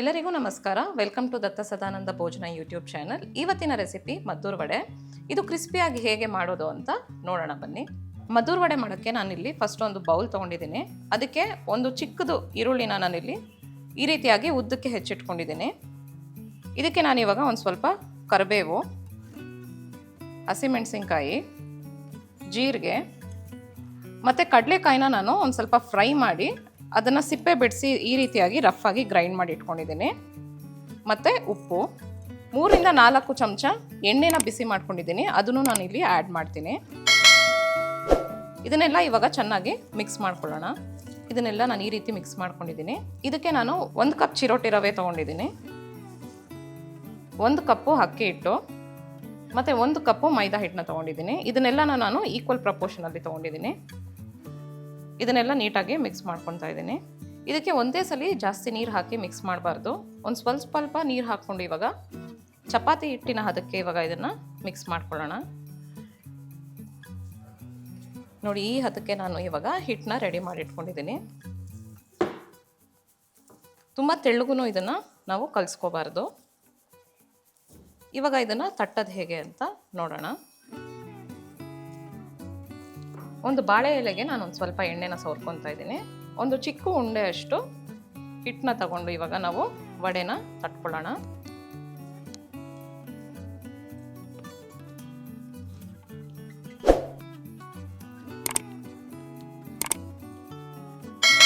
ಎಲ್ಲರಿಗೂ ನಮಸ್ಕಾರ. Welcome to Datta Sadananda Bhojana YouTube channel ಇವತ್ತಿನ ರೆಸಿಪಿ ಮದ್ದೂರ್ ವಡೆ. ಇದು ಕ್ರಿಸ್ಪಿಯಾಗಿ ಹೇಗೆ ಮಾಡೋದು ಅಂತ ನೋಡೋಣ ಬನ್ನಿ. ಮದ್ದೂರ್ ವಡೆ ಮಾಡೋಕ್ಕೆ ನಾನಿಲ್ಲಿ ಫಸ್ಟ್ ಒಂದು ಬೌಲ್ ತೊಗೊಂಡಿದ್ದೀನಿ. ಅದಕ್ಕೆ ಒಂದು ಚಿಕ್ಕದು ಈರುಳ್ಳಿನ ನಾನಿಲ್ಲಿ ಈ ರೀತಿಯಾಗಿ ಉದ್ದಕ್ಕೆ ಹೆಚ್ಚಿಟ್ಕೊಂಡಿದ್ದೀನಿ. ಇದಕ್ಕೆ ನಾನು ಇವಾಗ ಒಂದು ಸ್ವಲ್ಪ ಕರಿಬೇವು, ಹಸಿಮೆಣಸಿನ್ಕಾಯಿ, ಜೀರಿಗೆ, ಮತ್ತು ಕಡಲೆಕಾಯಿನ ನಾನು ಒಂದು ಸ್ವಲ್ಪ ಫ್ರೈ ಮಾಡಿ ಅದನ್ನು ಸಿಪ್ಪೆ ಬಿಡಿಸಿ ಈ ರೀತಿಯಾಗಿ ರಫ್ಫಾಗಿ ಗ್ರೈಂಡ್ ಮಾಡಿ ಇಟ್ಕೊಂಡಿದ್ದೀನಿ. ಮತ್ತು ಉಪ್ಪು. ಮೂರಿಂದ ನಾಲ್ಕು ಚಮಚ ಎಣ್ಣೆನ ಬಿಸಿ ಮಾಡ್ಕೊಂಡಿದ್ದೀನಿ. ಅದನ್ನು ನಾನು ಇಲ್ಲಿ ಆ್ಯಡ್ ಮಾಡ್ತೀನಿ. ಇದನ್ನೆಲ್ಲ ಇವಾಗ ಚೆನ್ನಾಗಿ ಮಿಕ್ಸ್ ಮಾಡ್ಕೊಳ್ಳೋಣ. ಇದನ್ನೆಲ್ಲ ನಾನು ಈ ರೀತಿ ಮಿಕ್ಸ್ ಮಾಡ್ಕೊಂಡಿದ್ದೀನಿ. ಇದಕ್ಕೆ ನಾನು ಒಂದು ಕಪ್ ಚಿರೋಟಿ ರವೆ ತೊಗೊಂಡಿದ್ದೀನಿ. ಒಂದು ಕಪ್ಪು ಅಕ್ಕಿ ಹಿಟ್ಟು. ಮತ್ತು ಒಂದು ಕಪ್ಪು ಮೈದಾ ಹಿಟ್ಟನ್ನ ತೊಗೊಂಡಿದ್ದೀನಿ. ಇದನ್ನೆಲ್ಲ ನಾನು ಈಕ್ವಲ್ ಪ್ರಪೋರ್ಷನಲ್ಲಿ ತೊಗೊಂಡಿದ್ದೀನಿ. ಇದನ್ನೆಲ್ಲ ನೀಟಾಗಿ ಮಿಕ್ಸ್ ಮಾಡ್ಕೊತಾ ಇದ್ದೀನಿ. ಇದಕ್ಕೆ ಒಂದೇ ಸಲ ಜಾಸ್ತಿ ನೀರು ಹಾಕಿ ಮಿಕ್ಸ್ ಮಾಡಬಾರ್ದು. ಒಂದು ಸ್ವಲ್ಪ ಸ್ವಲ್ಪ ನೀರು ಹಾಕ್ಕೊಂಡು ಇವಾಗ ಚಪಾತಿ ಹಿಟ್ಟಿನ ಹದಕ್ಕೆ ಇವಾಗ ಇದನ್ನು ಮಿಕ್ಸ್ ಮಾಡ್ಕೊಳ್ಳೋಣ. ನೋಡಿ, ಈ ಹದಕ್ಕೆ ನಾನು ಇವಾಗ ಹಿಟ್ಟನ್ನ ರೆಡಿ ಮಾಡಿ ಇಟ್ಕೊಂಡಿದ್ದೀನಿ. ತುಂಬ ತೆಳ್ಳಗೂ ಇದನ್ನು ನಾವು ಕಲಿಸ್ಕೋಬಾರ್ದು. ಇವಾಗ ಇದನ್ನು ತಟ್ಟೋದು ಹೇಗೆ ಅಂತ ನೋಡೋಣ. ಒಂದು ಬಾಳೆ ಎಲೆಗೆ ನಾನು ಒಂದು ಸ್ವಲ್ಪ ಎಣ್ಣೆನ ಸವರ್ಕೊತಾ ಇದ್ದೀನಿ. ಒಂದು ಚಿಕ್ಕ ಉಂಡೆ ಅಷ್ಟು ಹಿಟ್ಟನ್ನ ತಗೊಂಡು ಇವಾಗ ನಾವು ವಡೆನ ತಟ್ಕೊಳ್ಳೋಣ.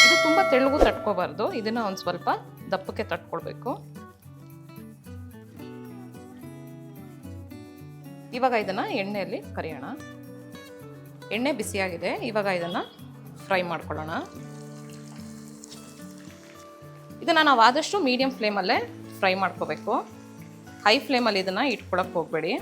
ಇದು ತುಂಬ ತಟ್ಕೋಬಾರ್ದು. ಇದನ್ನ ಒಂದು ಸ್ವಲ್ಪ ದಪ್ಪಕ್ಕೆ ತಟ್ಕೊಳ್ಬೇಕು. ಇವಾಗ ಇದನ್ನ ಎಣ್ಣೆಯಲ್ಲಿ ಕರಿಯೋಣ. ಎಣ್ಣೆ ಬಿಸಿಯಾಗಿದೆ. ಇವಾಗ ಇದನ್ನು ಫ್ರೈ ಮಾಡ್ಕೊಳ್ಳೋಣ. ಇದನ್ನು ನಾವು ಆದಷ್ಟು ಮೀಡಿಯಮ್ ಫ್ಲೇಮಲ್ಲೇ ಫ್ರೈ ಮಾಡ್ಕೋಬೇಕು. ಹೈ ಫ್ಲೇಮಲ್ಲಿ ಇದನ್ನು ಇಟ್ಕೊಳಕ್ಕೆ ಹೋಗಬೇಡಿ.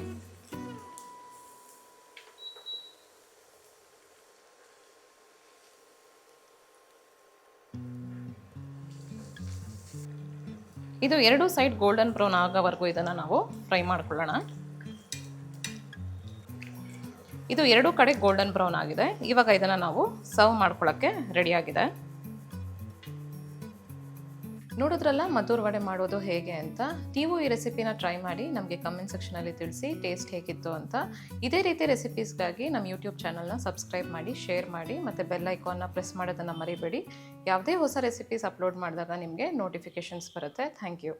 ಇದು ಎರಡು ಸೈಡ್ ಗೋಲ್ಡನ್ ಬ್ರೌನ್ ಆಗೋವರೆಗೂ ಇದನ್ನು ನಾವು ಫ್ರೈ ಮಾಡ್ಕೊಳ್ಳೋಣ. ಇದು ಎರಡೂ ಕಡೆ ಗೋಲ್ಡನ್ ಬ್ರೌನ್ ಆಗಿದೆ. ಇವಾಗ ಇದನ್ನು ನಾವು ಸರ್ವ್ ಮಾಡ್ಕೊಳ್ಳೋಕ್ಕೆ ರೆಡಿಯಾಗಿದೆ ನೋಡಿದ್ರಲ್ಲ ಮದ್ದೂರು ವಡೆ ಮಾಡೋದು ಹೇಗೆ ಅಂತ? ನೀವು ಈ ರೆಸಿಪಿನ ಟ್ರೈ ಮಾಡಿ ನಮಗೆ ಕಮೆಂಟ್ ಸೆಕ್ಷನಲ್ಲಿ ತಿಳಿಸಿ ಟೇಸ್ಟ್ ಹೇಗಿತ್ತು ಅಂತ. ಇದೇ ರೀತಿ ರೆಸಿಪೀಸ್ಗಾಗಿ ನಮ್ಮ ಯೂಟ್ಯೂಬ್ ಚಾನಲ್ನ ಸಬ್ಸ್ಕ್ರೈಬ್ ಮಾಡಿ ಶೇರ್ ಮಾಡಿ, ಮತ್ತು ಬೆಲ್ ಐಕಾನ್ನ ಪ್ರೆಸ್ ಮಾಡೋದನ್ನು ಮರಿಬೇಡಿ. ಯಾವುದೇ ಹೊಸ ರೆಸಿಪೀಸ್ ಅಪ್ಲೋಡ್ ಮಾಡಿದಾಗ ನಿಮಗೆ ನೋಟಿಫಿಕೇಷನ್ಸ್ ಬರುತ್ತೆ. Thank you